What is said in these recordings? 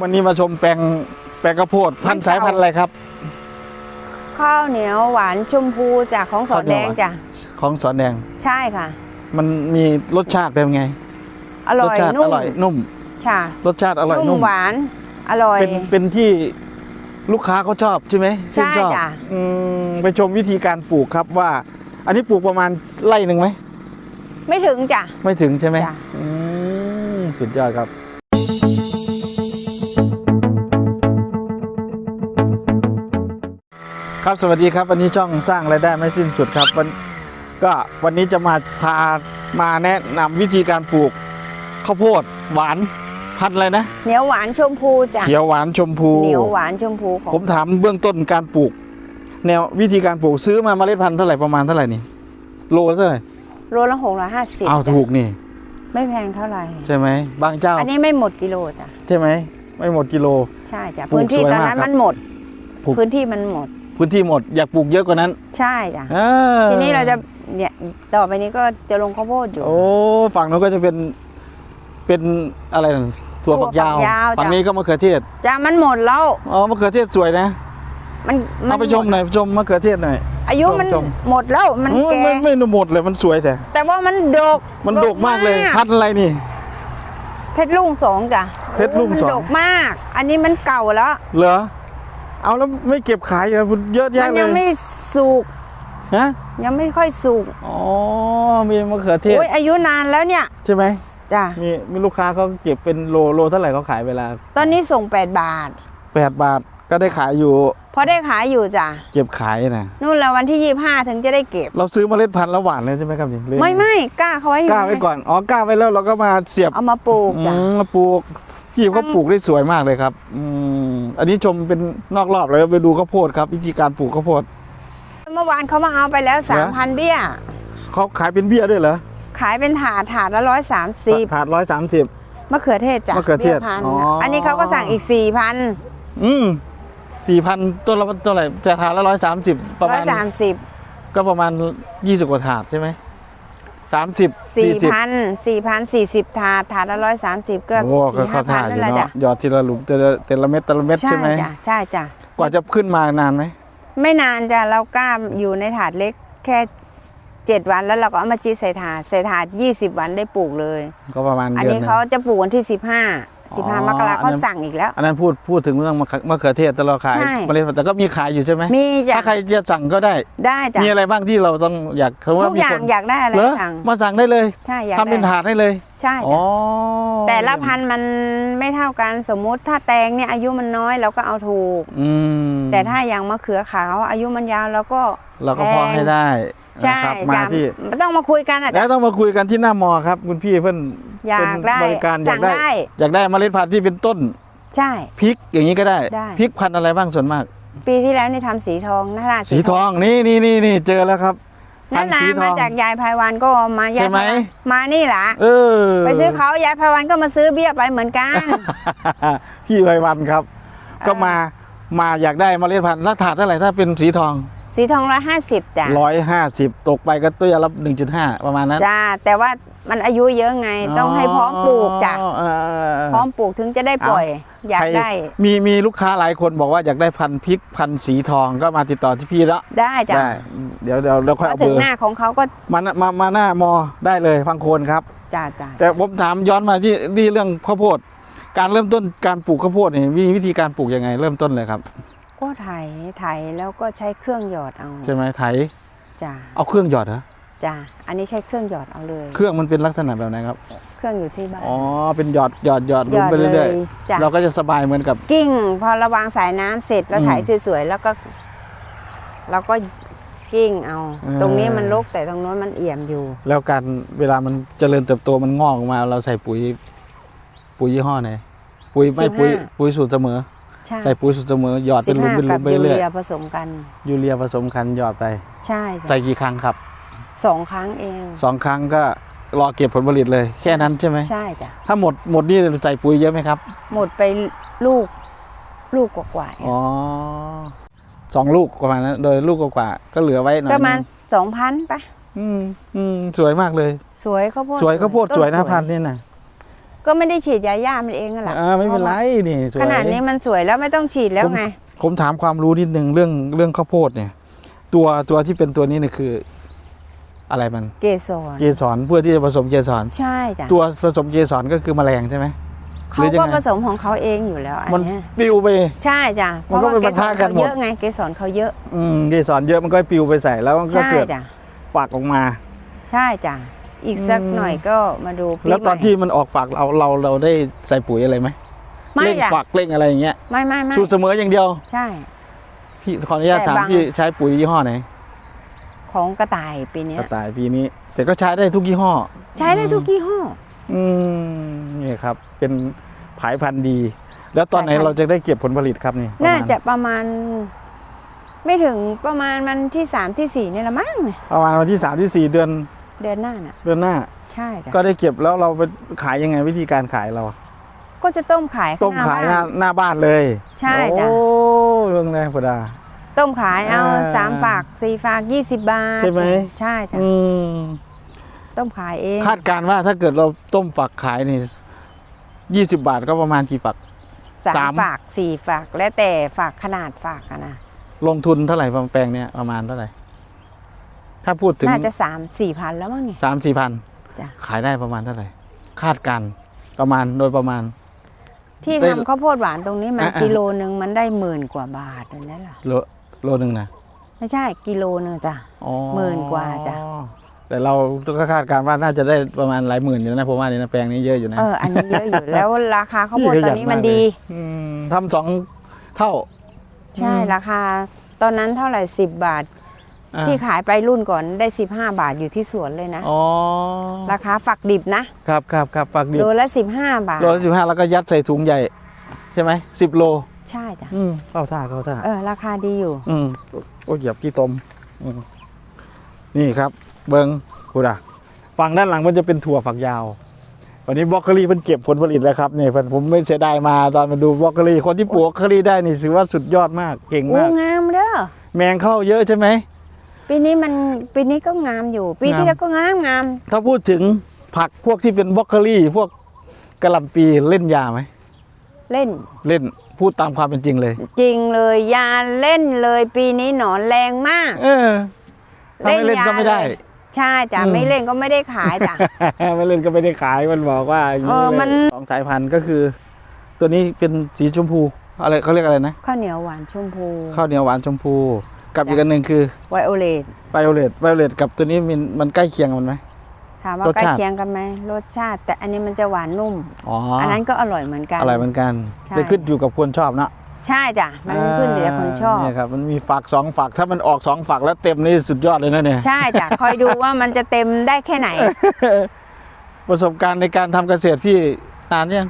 วันนี้มาชมแปลงแปลงข้าวโพดพันธุ์มันสายเก่าพันธุ์อะไรครับ ข้าวเหนียวหวานชมพูจากของสอนแดงจ้ะของสอนแดง ใช่ค่ะ มันมีรสชาติเป็นไง อร่รอสยชาตินุ่อมร่อยนุ่ม ค่ะรสชาติอร่อยนุ่นุ่มมหวาน อร่อย เป็นเป็นที่ลูกค้าเขาชอบใช่ไหมใช่นชอบจ้ะ อืมไปชมวิธีการปลูกครับว่า อันนี้ปลูกประมาณไร่หนึ่งไหม ไม่ถึงจ้ะ ไม่ถึงใช่ไหมจ้ะ อืมสุดยอดครับ ครับสวัสดีครับวันนี้ช่องสร้างรายได้ไม่สิ้นสุดครับวันก็วันนี้จะมาพามาแนะนำวิธีการปลูกข้าวโพดหวานพันธุ์อะไรนะเหนียวหวานชมพูจ้ะเขียวหวานชมพู เหนียวหวานชมพูของผมถามเบื้องต้นการปลูก แนววิธีการปลูกซื้อมาเมล็ดพันธุ์เท่าไหร่ประมาณเท่าไหร่นี่โลเท่าไหร่โลละหกร้อยห้าสิบเอาถูกนี่ไม่แพงเท่าไหร่ ใช่ไหมบางเจ้าอันนี้ไม่หมดกิโลจ้ะใช่ไหมไม่หมดกิโล ใช่จ้ะปลูกพื้นที่สวยตอนมากนั้นครับ มันหมด ปลูก พื้นที่มันหมด พื้นที่หมดอยากปลูกเยอะกว่านั้นใช่จ้ะเออทีนี้เราจะเนี่ยต่อไปนี้ก็จะลงข้าวโพดอยู่ โอ้ฝั่งนู้นก็จะเป็นเป็นอะไรนะถั่วฝักยาวถั่วฝักยาวฝั่งจ้ะ นี้ก็มะเขือเทศจ้ะมันหมดแล้วอ๋อมะเขือเทศสวยนะมันมัเอาไปชมหน่อยชมมะเขือเทศหน่อย อายุมันชม หมดแล้วมันโอ้แก่ไม่ไม่หมดเลยมันสวยแต่แต่ว่ามันดกมันดกมากเลยพันธุ์อะไรนี่ เพชรลุงสองจ้ะเพชรลุงสองมันดกมาก อันนี้มันเก่าแล้ว เหรอ เอาแล้วไม่เก็บขายเหรอเยอะมัแยะนเลยังยไม่สุกฮะยังไม่ค่อยสุกอ๋อมีมะเขือเทศโอ้ยอายุนานแล้วเนี่ยใช่ไหมจ้ะมีมีลูกค้าเขาเก็บเป็นโลโลเท่าไหร่เขาขายเวลาตอนนี้ส่ง 8 บาทแปดบาทก็ได้ขายอยู่พอได้ขายอยู่จ้ะเก็บขายนะนู่นแล้ววันที่ 25 ถึงจะได้เก็บ เราซื้อเมล็ดพันธุ์แล้วหวานเลยใช่ไหมครับนี่หรือไม่ไม่กล้าเขาไว้อยู่กล้าไว้ก่อนอ๋อกล้าไว้แล้วเราก็มาเสียบเอามาปลูกจ้ะอืมมาปลูก พี่เขาปลูกได้สวยมากเลยครับ อืมอันนี้ชมเป็นนอกรอบเลยไปดูข้าวโพดครับ วิธีการปลูกข้าวโพด เมื่อวานเขามาเอาไปแล้วเหรอ3,000เบี้ยเขาขายเป็นเบี้ยด้วยเหรอ ขายเป็นถาดถาดละร้อยสามสิบถาดร้อยสามสิบมะเขือเทศจ้ะมะเขือเทศบี้ยพันอ๋ออัอันนี้เขาก็สั่งอีกสี่พันอืมสี่พันต้นละเท่าไหร่จะถาดละร้อยสามสิบประร้อมายณสามสิบก็ประมาณยี่สิบกว่าถาดใช่ไหม สามสิบสี่สี่สิบพันสี่พันสี่สิบถาดถาดละร้อยสามสิบก็โอ้ก็สี่ห้าเข้าพัท่านอนั่ยู่นแหละจ้ะเนาะหยอดทีละหลุมแต่ละแต่ละเม็ดแต่ละเม็ดใช่ใช่ไหมจ้ะใช่จ้ะกว่าจะขึ้นมานานไหมไม่นานจ้ะเรากล้าอยู่ในถาดเล็กแค่เจ็ดวันแล้วเราก็เอามาจีใส่ถาดใส่ถาดยี่สิบวันได้ปลูกเลย ก็ประมาณอันเดือนนี้หนึงเขาจะปลูกวันที่สิบห้า สิบห้าอ๋อมกราอันเขานั้นสั่งอีกแล้ว อันนั้นพูดพูดถึงเรื่องมะเขือมะเขือเทศแต่เราขายใช่เมล็ดพันธุ์แต่ก็มีขายอยู่ใช่ไหมมีจ้ะถ้าใครจะสั่งก็ได้ได้จ้ะมีอะไรบ้างที่เราต้องอยากสมมติทุว่ากมีอย่าคงนอยากได้อะไรเหรอสั่งมาสั่งได้เลยใช่อยากทำเป็นได้ถาดให้เลย ใช่อ๋อจ้ะแต่ละพันธุ์มันไม่เท่ากันสมมุติถ้าแตงเนี่ยอายุมันน้อยเราก็เอาถูกอืมแต่ถ้าอย่างมะเขือขาวอายุมันยาวเราก็เราก็พอให้ได้ใช่นะครับมาจ้ะที่ไม่ต้องมาคุยกันอะแล้วจ้ะต้องมาคุยกันที่หน้ามอครับคุณพี่เพื่อน อยากเป็นได้บริการอยาสั่กงได้ได้ อยากได้เมล็ดพันธุ์ที่เป็นต้น ใช่พริกอย่างนี้ก็ได้ได้พริกพันธุ์อะไรบ้างส่วนมาก ปีที่แล้วนี่ทำสีทองนาราสีทองนี่นี่นี่นี่เจอแล้วครับพันั่นนธุ์นะสีทมาองจากยายไพวันก็เอามายายใช่ไหมไพวันมานี่แหละเออ ไปซื้อเขายายไพวันก็มาซื้อเบี้ยไปเหมือนกันพี่ไพวันครับ ก็มามาอยากได้เมล็ดพันธุ์ราคาเท่าไหร่ถ้าเป็นสีทองสีทองร้อยห้าสิบจ้ะร้อยห้าสิบตกไปก็ตัวละหนึ่งจุดห้าประมาณนั้นจ้าแต่ว่า มันอายุเยอะไงต้องให้พร้อมปลูกจ้ะอ๋อเออเออเออพร้อมปลูกถึงจะได้ปล่อย อยากใครได้ มีมีลูกค้าหลายคนบอกว่าอยากได้พันธุ์พริกพันธุ์สีทองก็มาติดต่อที่พี่แล้วได้จ้ะได้เดี๋ยวเดี๋ยวเราค่อยพอเอาเบถึองร์หน้าของเขาก็มามามาหน้ามอได้เลยพังโคนครับจ้าจ้าแต่ผมถามย้อนมาที่ที่เรื่องข้าวโพด การเริ่มต้นการปลูกข้าวโพดนี่มีวิธีการปลูกยังไง เริ่มต้นเลยครับก็ไถไถแล้วก็ใช้เครื่องหยอดเอาใช่ไหมไถจ้าเอาเครื่องหยอดเหรอ จ้าอันนี้ใช้เครื่องหยอดเอาเลย เครื่องมันเป็นลักษณะแบบไหนครับ เครื่องอยู่ที่บ้าน อ๋อ เป็นหยอดหยอดหยอดหลยงอดไปเลเรื่อยยจ้าๆเราก็จะสบายเหมือนกับ กิ้ง พอระวางสายน้ำเสร็จแล้วอืมไถสวยๆ แล้วก็เราก็กิ้งเอาอืมตรงนี้มันรกแต่ตรงโน้นมันเอี่ยมอยู่ แล้วการเวลามันเจริญเติบโตมันงอกออกมา เราใส่ปุ๋ย ปุ๋ยยี่ห้อไหน ปุ๋ยไม่15ปุ๋ยปุ๋ยสูตรเสมอใช่ใส่ปุ๋ยสูตรเสมอหยอดสิเป็นบหลุมห้าเป็นหลุกับมไปยูเรื่อยเรียผสมกัน ยูเรียผสมกันหยอดไป ใช่ ใส่จ้ะกี่ครั้งครับ สองครั้งเองสองครั้งก็รอเก็บผลผลิตเลยแค่นั้นใช่ไหมใช่จ้ะถ้าหมดหมดนี่ใส่ปุ๋ยเยอะไหมครับ หมดไปลูกลูกกว่าๆเนี่ยอ๋อสองลูกประมาณนั้นโดยลูกกว่าๆก็เหลือไว้หน่อยประมาณนึงสองพันปะอืมอืมสวยมากเลย สวยข้าวโพดสวยข้าวโพดต้สวยนะพันธุ์นี่นะก็ไม่ได้ฉีดยาย่ามันเองอะแหละอ่าไม่เป็นไรนี่สวยขนาดนี้มันสวยแล้วไม่ต้องฉีดแล้วไงผมถามความรู้นิดนึงเรื่องเรื่องข้าวโพดเนี่ย ตัวตัวที่เป็นตัวนี้เนี่ยคือ อะไรมันเกสรเกสรเพื่อที่จะผสมเกสรใช่จ้ะตัวผสมเกสรก็คือแมลงใช่ไหมเขาหรือยังก็ไงผสมของเขาเองอยู่แล้วอันมันเนี้ยปลิวไปใช่จ้ะมันก็เพราะว่าเป็นเกปะสทะรกันเขาหมดเยอะไงเกสรเขาเยอะอืมเกสรเยอะมันก็ปลิวไปใส่แล้วมันก็ใช่เกิดจ้ะฝักออกมา ใช่จ้ะอีกสักอืมหน่อยก็มาดูปีแล้วตอนใหม่ที่มันออกฝักเราเราเราได้ใส่ปุ๋ยอะไรไหมไม่เร่งจ้ะฝักเร่งอะไรอย่างเงี้ยไม่ไม่ไม่สูตรเสมออย่างเดียว ใช่ พี่ขออนุญาตแต่ถามบางพี่ใช้ปุ๋ยยี่ห้อไหน ของกระต่ายปีเนี้กยระต่ายปีนี้ แต่ก็ใช้ได้ทุกยี่ห้อ ใช้ได้ทุกยี่ห้อ อืมนี่ครับ เป็นผายพันธุ์ดี แล้วตอนไหนสายพันธุ์เราจะได้เก็บผลผลิตครับนี่ประมณน่าจะประมาณ ไม่ถึงประมาณวันที่สามที่สี่นี่ละมั้งเนี่ยประมาณวันที่สามที่สี่เดือน เดือนหน้าน่ะ เดือนหน้า ใช่จ้ะก็ได้เก็บแล้วเราไปขายยังไงวิธีการขายเรา ก็จะต้มขายต้มข้งขายหบ้น้านหน้าบ้านเลย ใช่จ้ะโอ้เรื่องแรกพอดา ต้มขายเอาอ่า สามฝากสี่ฝากยี่สิบบาทใช่ไหมใช่จ้ะอืมต้มขายเองคาดการณ์ว่าถ้าเกิดเราต้มฝักขายนี่ยี่สิบาทก็ประมาณกี่ฝัก สาสาม มฝากสี่ฝากแล้วแต่ฝากขนาดฝากอะนะลงทุนเท่าไหร่แปลงเนี่ยประมาณเท่าไหร่ ถ้าพูดถึงน่าจะสามสี่พันแล้วมั้งเนี่ย สามสี่พันจ้ะ ขายได้ประมาณเท่าไหร่ คาดการณ์ประมาณโดยประมาณ ที่ได้ทำข้าวโพดหวานตรงนี้มันอะอะกิโลหนึ่งมันได้หมื่นกว่าบาทเลยนั่นแหละโล โลหนึ่งนะไม่ใช่กิโลหนึ่งจ้ะอ๋อหมื่นกว่าจ้ะแต่เราก็คาดการณ์ว่าน่าจะได้ประมาณหลายหมื่นอยู่นะผมว่านี่นะแปลงนี้เยอะอยู่นะ เอออันนี้เยอะอยู่ แล้วราคาข้าวโพดพี่ตขอนยันี้มามันกเลยดีอืมทำสองเท่า ใช่อืมราคา ตอนนั้นเท่าไหร่สิบบาทอ่าที่ขายไปรุ่นก่อนได้สิบห้าบาทอยู่ที่สวนเลยนะอ๋อราคาฝักดิบนะครับครับครับฝักดิบโลละสิบห้าบาทโลละสิบห้าแล้วก็ยัดใส่ถุงใหญ่ ใช่ไหมสิบโล ใช่จ้ะอืมเข้าท่าเข้าท่า เออราคาดีอยู่ อืมโอ้ยเหยียบขี้ตมอืมนี่ครับ เบิงกูดะฝั่งด้านหลังมันจะเป็นถั่วฝักยาว วันนี้บล็อกเกอรี่มันเก็บผลผลิตแล้วครับนี่ผมไม่เสียดายมาตอนมาดูบล็อกเกอรี่คนที่ปลูกบล็อกเกอรี่ได้นี่ถือว่าสุดยอดมากเก่งโอ้มาก งามเด้อ แมงเข้าเยอะใช่ไหม ปีนี้มันปีนี้ก็งามอยู่ ปีงามที่แล้วก็งามงามถ้าพูดถึงผักพวกที่เป็นบล็อกเกอรี่ พวกกระหล่ำปีเล่นยาไหม เล่น เล่นพูดตามความเป็นจริงเลย จริงเลยยาเล่นเลยปีนี้หนอนแรงมาก เออถ้าไม่เล่นก็ไม่ได้เลยใช่จ้ะอืมไม่เล่นก็ไม่ได้ขายจ้ะไม่เล่นก็ไม่ได้ขายมันบอกว่าอย่างเออเลยมันสองสายพันธุ์ก็คือ ตัวนี้เป็นสีชมพู อะไรเขาเรียกอะไรนะข้าวเหนียวหวานชมพูข้าวเหนียวหวานชมพู กับจ้ะอีกอันหนึ่งคือไวโอเลตไวโอเลตไวโอเลตกับตัวนี้มันมันใกล้เคียงกันไหม ถามว่ารสใกล้ชาติ เคียงกันไหมรสชาติ แต่อันนี้มันจะหวานนุ่ม อ๋ออัอันนั้นก็อร่อยเหมือนกัน อร่อยเหมือนกันใช่ จะขึ้นอยู่กับคนชอบเนอะใช่จ้ะมันขึ้นอยู่กับคนชอบ เนี่ยครับมันมีฝักสองฝักถ้ามันออกสองฝักแล้วเต็มนี่สุดยอดเลยนะเนี่ย ใช่จ้ะคอยดูว่ามันจะเต็มได้แค่ไหน ประสบการณ์ในการทำเกษตรพี่นานยัง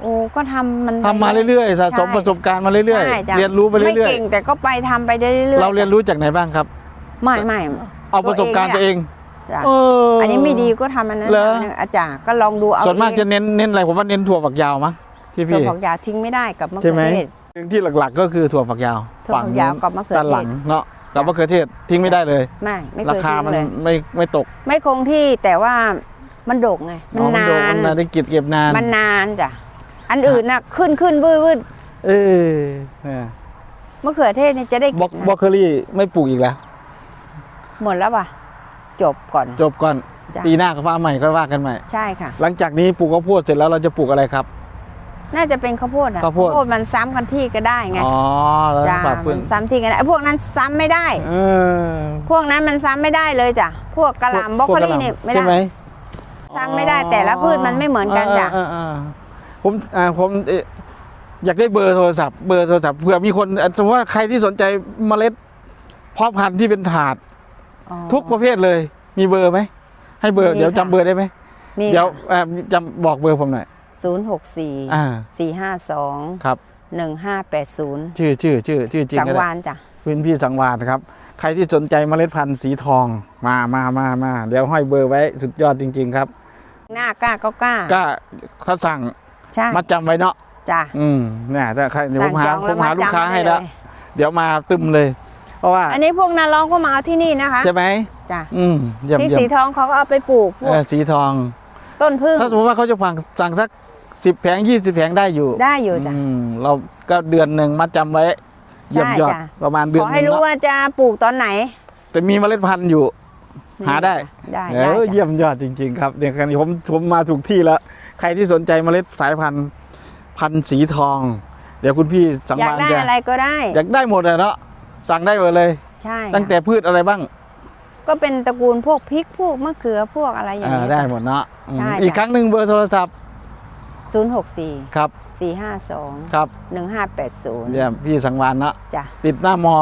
โอ้ก็ทำมันทำมาเรื่อยๆสะสมใช่ประสบการณ์มาเรื่อยใช่จ้ะๆ เรียนรู้ไปไม่เรื่อยเก่งแต่ก็ไปทำไปเรื่อยๆๆเราเรียนรู้จากไหนบ้างครับ ไม่ไม่ เอาประสบการณ์ตัวเอง จ้ะเอออั อันนี้ไม่ดีก็ทำอันนั้นเหรอ อันนึงอาจารย์ก็ลองดูเอาส่วนมากเองจะเน้นเน้นอะไรผมว่าเน้นถั่วฝักยาวมั้งที่ถั่วพี่ ฝักยาวทิ้งไม่ได้กับมะใช่เขืไหมอเทศหนึ่งที่หลักๆ ก็คือถั่วฝักยาวถั่วฝักยาวกับมะเขือเทศ ด้านหลังเนาะกับมะเขือเทศทิ้งไม่ได้เลย ไม่ไม่ราเคยคาทิ้งมันเลย ไม่ไม่ตกไม่คงที่แต่ว่ามันดกไงมันอ๋อนาโดนมันได้เก็บเก็บนานมันนานจ้ะอันอื่นน่ะขึ้นขึ้นวืดวืดเออเนี่ยมะเขือเทศเนี่ยจะได้บล็อกกินนะบล็อกเคอรี่ไม่ปลูกอีกแล้ว หมดแล้วป่ะ จบก่อน จบก่อนจ้ะ ปีหน้าก็ว่าใหม่ก็ว่ากันใหม่ ใช่ค่ะ หลังจากนี้ปลูกข้าวโพดเสร็จแล้วเราจะปลูกอะไรครับ น่าจะเป็นข้าวโพดอะข้าวโพด มันซ้ำกันที่ก็ได้ไงอ๋อแล้วจ้าปรับพื้มันนซ้ำที่กันได้ไอ้พวกนั้นซ้ำไม่ได้ เออพวกนั้นมันซ้ำไม่ได้เลยจ้ะพวกกะหล่ำบรอกโคลีเนี่ยไม่ใช่ได้ ไหมซ้ำไม่ได้แต่ละพืชมันไม่เหมือนกันจ้ะ เออเออเออผมอ่าผมเอ่ออยากได้เบอร์โทรศัพท์เบอร์โทรศัพท์เผื่อมีคนอะสมมติว่าใครที่สนใจเมล็ดเพาะพันธุ์ที่เป็นถาดอ๋อ ทุกประเภทเลย มีเบอร์ไหม ให้เบอร์มีเดี๋ยวค่ะจำเบอร์ได้ไหมมีเดี๋ยวอ่าจำบอกเบอร์ผมหน่อยศูนย์หกสี่อ่าสี่ห้าสองครับหนึ่งห้าแปดศูนย์ชื่อชื่อชื่อชื่อจริงสังก็ได้วานจ้ะพื้นที่สังวาลนะครับ ใครที่สนใจเมล็ดพันธุ์สีทองมามามามาเดี๋ยวห้อยเบอร์ไว้สุดยอดจริง ๆ ครับ หน้ากล้าก็กล้าก็เขาสั่งใช่มัดจำไว้เนาะจ้ะอืมเนี่ยถ้าใครเดี๋ยวผสั่งมหาจองผแล้วมหามาลูกจำค้าให้ได้แล้วเลยเดี๋ยวมาตึมเลย เพราะว่าอันนี้พวกนาร้องก็มาเอาที่นี่นะคะ ใช่ไหมจ้ะอืมเยี่ยมที่เยี่ยสีมทองเขาก็เอาไปปลูกพวเอกอสีทอง ต้นพึ่งถ้าสมมติว่าเขาจะฟังสั่งสักสิบแผงยี่สิบแผงได้อยู่ ได้อยู่จ้ะมเราก็เดือนหนึ่งมัดจำไว้เยี่ยมใช่ยอดจ้ะประมาณเดือขนอหให้นึงรู้เนาะว่าจะปลูกตอนไหน แต่มีเมล็ดพันธุ์อยู่ หาได้ได้เอได้อจ้ะเยี่ยมยอดจริง ๆ ครับเนี่ยครับผมผมมาถูกที่แล้ว ใครที่สนใจเมล็ดสายพันธุ์พันธุ์สีทอง เดี๋ยวคุณพี่สังอยากวานได้จะอะไรก็ได้ อยากได้หมดเลยเนาะ สั่งได้หมดเลย ใช่ตั้งแต่ค่ะพืชอะไรบ้าง ก็เป็นตระกูลพวกพริกพวกมะเขือพวกอะไรอย่างอ่าเงี้ยได้หมดเนาะอืมใช่อีกจ้ะครั้งหนึ่งเบอร์โทรศัพท์ศูนย์หกสี่ครับสี่ห้าสองครับหนึ่งห้าแปดศูนย์เยี่ยมพี่สังวานเนาะจ้ะติดหน้ามอ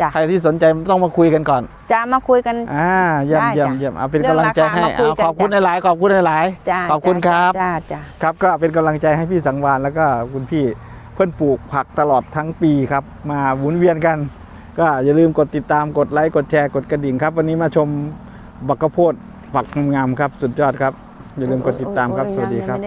จ้ะใครที่สนใจต้องมาคุยกันก่อนจะมาคุยกันอ่าเยี่ยมได้เยี่ยมจ้ะเยี่ยมเอาเป็นเรื่องกำลังใจให้ราคามาคุยเอากันขอบคุณจ้ะหลายๆขอบคุณหลายจ้าขอบคุณครับจ้าจ้าๆครับก็เป็นกำลังใจให้พี่สังวานแล้วก็คุณพี่เพื่อนปลูกผักตลอดทั้งปีครับ มาหมุนเวียนกัน ก็อย่าลืมกดติดตามกดไลค์กดแชร์กดกระดิ่งครับ วันนี้มาชมบักกะโพดฝักงามๆครับ สุดยอดครับ อย่าลืมกดติดตามครับสวัสดีครับ